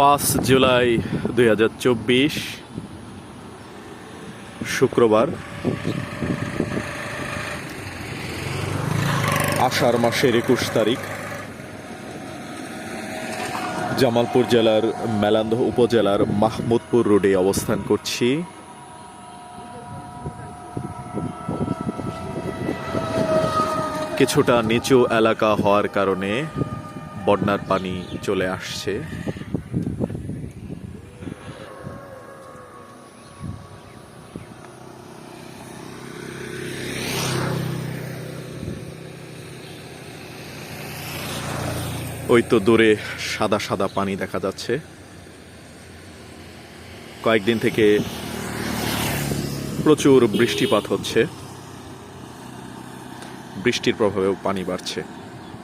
পাঁচ জুলাই দুই হাজার চব্বিশ, শুক্রবার। আষাঢ় মাসের একুশ তারিখ। জামালপুর জেলার মেলান্দহ উপজেলার মাহমুদপুর রোডে অবস্থান করছি। কিছুটা নিচু এলাকা হওয়ার কারণে বন্যার পানি চলে আসছে। ওই তো দূরে সাদা সাদা পানি দেখা যাচ্ছে। কয়েকদিন থেকে প্রচুর বৃষ্টিপাত হচ্ছে। বৃষ্টির প্রভাবেও পানি বাড়ছে।